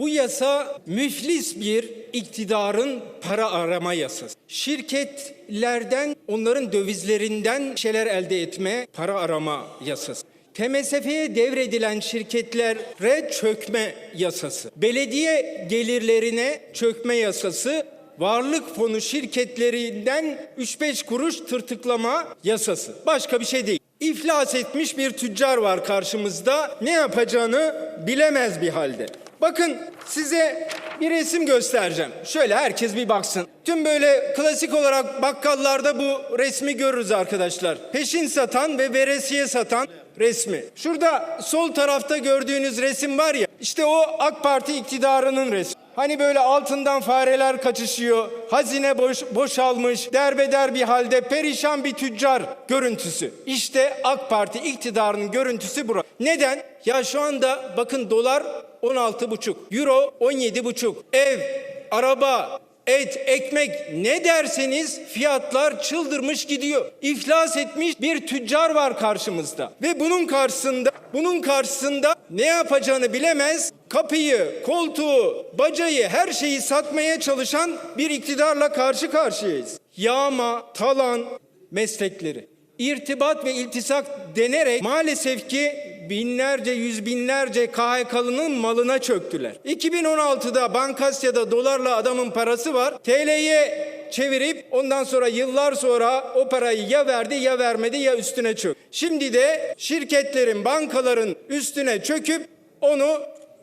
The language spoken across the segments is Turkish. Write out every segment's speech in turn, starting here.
Bu yasa müflis bir iktidarın para arama yasası. Şirketlerden onların dövizlerinden şeyler elde etme para arama yasası. TMSF'ye devredilen şirketlere çökme yasası. Belediye gelirlerine çökme yasası. Varlık fonu şirketlerinden 3-5 kuruş tırtıklama yasası. Başka bir şey değil. İflas etmiş bir tüccar var karşımızda. Ne yapacağını bilemez bir halde. Bakın size bir resim göstereceğim. Şöyle herkes bir baksın. Tüm böyle klasik olarak bakkallarda bu resmi görürüz arkadaşlar. Peşin satan ve veresiye satan resmi. Şurada sol tarafta gördüğünüz resim var ya. işte o AK Parti iktidarının resmi. Hani böyle altından fareler kaçışıyor, hazine boş, boşalmış, derbeder bir halde perişan bir tüccar görüntüsü. İşte AK Parti iktidarının görüntüsü bu. Neden? Ya şu anda bakın dolar 16,5, euro 17,5, ev, araba, et, ekmek ne derseniz fiyatlar çıldırmış gidiyor. İflas etmiş bir tüccar var karşımızda. Ve bunun karşısında bunun karşısında ne yapacağını bilemez. Kapıyı, koltuğu, bacayı, her şeyi satmaya çalışan bir iktidarla karşı karşıyayız. Yağma, talan meslekleri. İrtibat ve iltisak denerek maalesef ki binlerce, yüz binlerce KHK'lının malına çöktüler. 2016'da Bankasya'da dolarla adamın parası var. TL'ye çevirip ondan sonra yıllar sonra o parayı ya verdi ya vermedi ya üstüne çök. Şimdi de şirketlerin, bankaların üstüne çöküp onu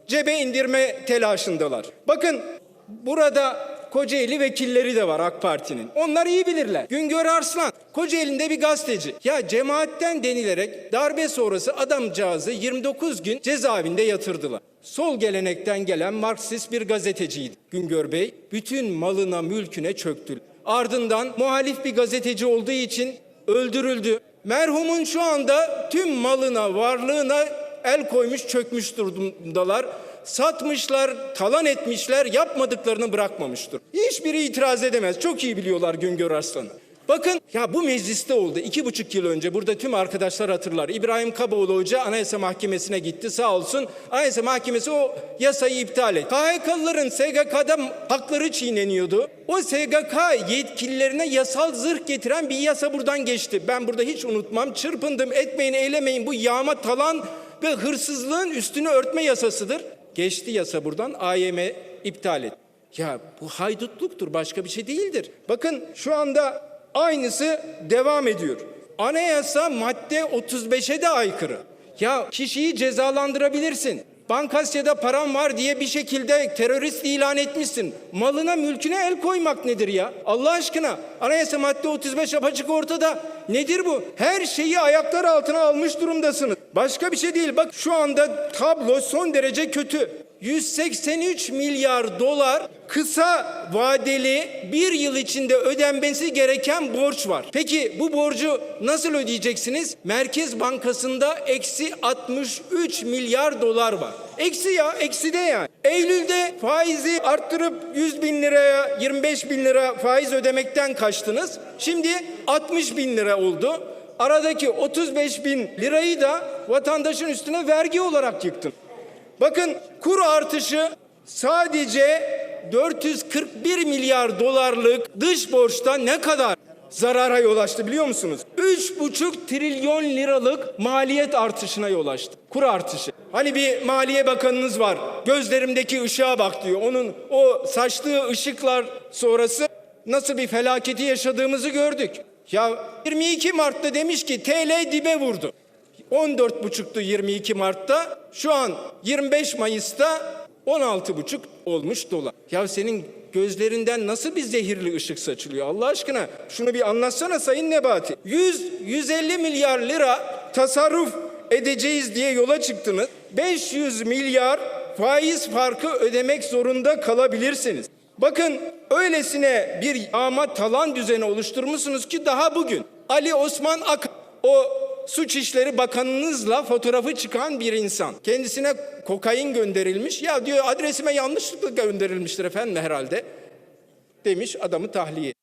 cebe indirme telaşındalar. Bakın burada Kocaeli vekilleri de var AK Parti'nin. Onlar iyi bilirler. Güngör Arslan Kocaeli'nde bir gazeteci. Ya cemaatten denilerek darbe sonrası adamcağızı 29 gün cezaevinde yatırdılar. Sol gelenekten gelen Marksist bir gazeteciydi Güngör Bey. Bütün malına mülküne çöktü. Ardından muhalif bir gazeteci olduğu için öldürüldü. Merhumun şu anda tüm malına, varlığına el koymuş, çökmüş durumdalar satmışlar, talan etmişler, yapmadıklarını bırakmamıştır. Hiçbiri itiraz edemez. Çok iyi biliyorlar Güngör Arslan'ı. Bakın ya bu mecliste oldu. iki buçuk yıl önce burada tüm arkadaşlar hatırlar. İbrahim Kaboğlu Hoca Anayasa Mahkemesi'ne gitti sağ olsun. Anayasa Mahkemesi o yasayı iptal etti. KHK'lıların SGK'da hakları çiğneniyordu. O SGK yetkililerine yasal zırh getiren bir yasa buradan geçti. Ben burada hiç unutmam. Çırpındım etmeyin eylemeyin bu yağma talan ve hırsızlığın üstünü örtme yasasıdır. Geçti yasa buradan AYM iptal et. Ya bu haydutluktur başka bir şey değildir. Bakın şu anda aynısı devam ediyor. Anayasa madde 35'e de aykırı. Ya kişiyi cezalandırabilirsin. Bankasya'da param var diye bir şekilde terörist ilan etmişsin. Malına mülküne el koymak nedir ya? Allah aşkına anayasa madde 35 apaçık ortada. Nedir bu? Her şeyi ayaklar altına almış durumdasınız. Başka bir şey değil. Bak şu anda tablo son derece kötü. 183 milyar dolar kısa vadeli bir yıl içinde ödenmesi gereken borç var. Peki bu borcu nasıl ödeyeceksiniz? Merkez Bankası'nda eksi 63 milyar dolar var. Eksi ya, eksi de yani. Eylül'de faizi arttırıp 100 bin liraya, 25 bin lira faiz ödemekten kaçtınız. Şimdi 60 bin lira oldu. Aradaki 35 bin lirayı da vatandaşın üstüne vergi olarak yıktın. Bakın kur artışı sadece 441 milyar dolarlık dış borçta ne kadar zarara yol açtı biliyor musunuz? 3,5 trilyon liralık maliyet artışına yol açtı. Kur artışı. Hani bir maliye bakanınız var. Gözlerimdeki ışığa bak diyor. Onun o saçtığı ışıklar sonrası nasıl bir felaketi yaşadığımızı gördük. Ya 22 Mart'ta demiş ki TL dibe vurdu. 14,5'tu 22 Mart'ta. Şu an 25 Mayıs'ta 16,5 olmuş dolar. Ya senin gözlerinden nasıl bir zehirli ışık saçılıyor Allah aşkına? Şunu bir anlatsana Sayın Nebati. 100 150 milyar lira tasarruf edeceğiz diye yola çıktınız. 500 milyar faiz farkı ödemek zorunda kalabilirsiniz. Bakın öylesine bir yağma talan düzeni oluşturmuşsunuz ki daha bugün Ali Osman Ak o Suç İşleri Bakanınızla fotoğrafı çıkan bir insan. Kendisine kokain gönderilmiş. Ya diyor adresime yanlışlıkla gönderilmiştir efendim herhalde. Demiş adamı tahliye.